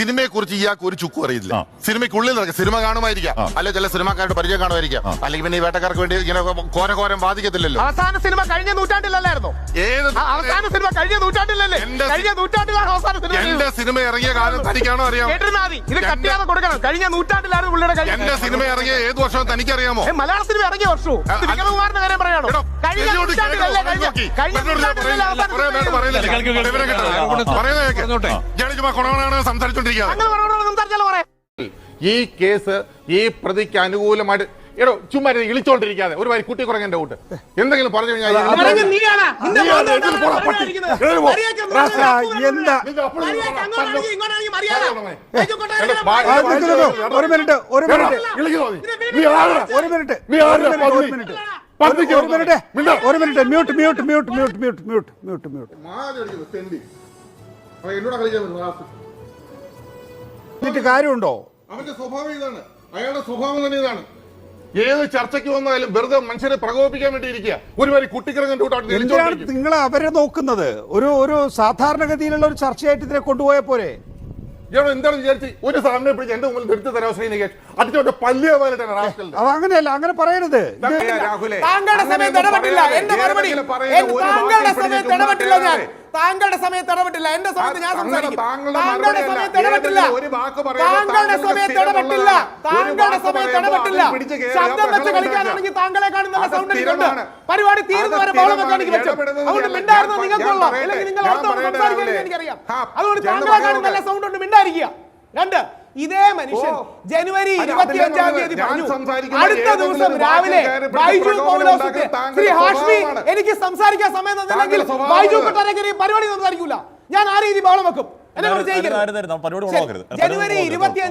സിനിമയെ കുറിച്ച് ഇയാൾക്ക് ഒരു ചുക്കും അറിയില്ല. സിനിമയ്ക്കുള്ളിൽ നടക്കുക സിനിമ കാണുമായിരിക്കാം. അല്ലെ ചില സിനിമാക്കാരുടെ പരിചയം കാണുമായിരിക്കാം. അല്ലെങ്കിൽ പിന്നെ ഈ വേട്ടക്കാർക്ക് വേണ്ടി ഇങ്ങനെ കോര കോരം ബാധിക്കത്തില്ലല്ലോ. അവസാന സിനിമ കഴിഞ്ഞ നൂറ്റാണ്ടിലല്ലായിരുന്നോ. ഏത് അവസാന സിനിമ കഴിഞ്ഞ നൂറ്റാണ്ടിലല്ലേ? കഴിഞ്ഞ നൂറ്റാണ്ടിലാണ് അവസാന സിനിമ എന്റെ സിനിമ ഇറങ്ങിയ കാലം തനിക്കാണോ അറിയാം ഇത് കൊടുക്കണം. കഴിഞ്ഞ നൂറ്റാണ്ടിലാണ് പുള്ളിയുടെ എന്റെ സിനിമ ഇറങ്ങിയ ഏത് വർഷം തനിക്കറിയാമോ? അറിയാമോ മലയാള സിനിമ ഇറങ്ങിയ വർഷവും. കാര്യം പറയാണോ? ഈ കേസ് ഈ പ്രതിക്ക് അനുകൂലമായിട്ട് എടോ ചുമ്മാ ഇളിച്ചോണ്ടിരിക്കാതെ. ഒരു വരി കുട്ടി കുറങ്ങ എന്റെ കൂട്ട്. എന്തെങ്കിലും പറഞ്ഞു കഴിഞ്ഞാൽ ഒരു മിനിറ്റ് ഒരു മിനിറ്റ്. ഒരു മിനിറ്റ്. ഒരു മിനിറ്റ്. ഒരു മിനിറ്റ് ഒരു മിനിറ്റ്. മിണ്ടോ? ഒരു minute. Mute mute mute mute mute mute mute mute. എന്നിട്ട് കാര്യമുണ്ടോ? അവന്റെ സ്വഭാവം ഇതാണ്. അയാളുടെ സ്വഭാവം തന്നെ ഇതാണ്. ഏത് ചർച്ചയ്ക്ക് വന്നാലും വെറുതെ മനുഷ്യരെ പ്രകോപിപ്പിക്കാൻ വേണ്ടി ഇരിക്കുക. ഒരു വരി കുട്ടിക്കിറങ്ങന്റെ കൂട്ട് അവിടെ എന്തിനാണ് നിൽച്ചോണ്ടിരിക്കും. നിങ്ങൾ അവരെ നോക്കുന്നത്? ഒരു ഒരു സാധാരണഗതിയിലുള്ള ഒരു ചർച്ചയായിട്ട് ഇതിനെ കൊണ്ടുപോയ പോരെ? ഇയാൾ എന്താണ് വിചാരിച്ച് ഒരു സാറിനെ പിടിച്ച് എന്റെ മുമ്പിൽ നിർത്തി തരാം ശ്രീനികേഷ് അടിച്ചോണ്ട് പല്ലിയ പോലെയാണ് റാസ്കലിന്റെ അത് അങ്ങനെയല്ല അങ്ങനെ പറയരുത്. രാഹുലേ. താങ്കളുടെ സമയത്ത് ഇടപെട്ടില്ല. എന്റെ മറുപടി താങ്കളുടെ സമയത്ത് ഇടപെട്ടില്ല ഞാൻ. താങ്കളുടെ സമയത്ത് ഇടപെട്ടില്ല. എന്റെ സമയത്ത് ഞാൻ സംസാരിക്കും. താങ്കളുടെ സമയത്ത് ഇടപെട്ടില്ല. താങ്കളുടെ സമയത്ത് ഇടപെട്ടില്ല. താങ്കളുടെ സമയത്ത് ശബ്ദം വെച്ച് കളിക്കാനാണെങ്കിൽ താങ്കളെക്കാളും നല്ല സൗണ്ട് ഉണ്ട് പരിപാടി തീരുന്ന വരെ ബഹളമൊക്കെ എനിക്ക് അതുകൊണ്ട് മിണ്ടായിരുന്നു നിങ്ങൾക്കുള്ള. അല്ലെങ്കിൽ നിങ്ങൾ സംസാരിക്കില്ല എനിക്കറിയാം. അതുകൊണ്ട് താങ്കളെക്കാളും നല്ല സൗണ്ട് ഉണ്ട് മിണ്ടായിരിക്കുക രണ്ട്. ഇതേ മനുഷ്യൻ ജനുവരി ഇരുപത്തിയഞ്ചാം തീയതി പറഞ്ഞു. അടുത്ത ദിവസം രാവിലെ ബൈജു ശ്രീ ഹാഷ്മി എനിക്ക് സംസാരിക്കാൻ സമയം തന്നില്ലെങ്കിൽ ബൈജു പരിപാടി സംസാരിക്കൂല. ഞാൻ ആ രീതി ബഹളം വെക്കും. ജനുവരി ഇരുപത്തിയഞ്ച്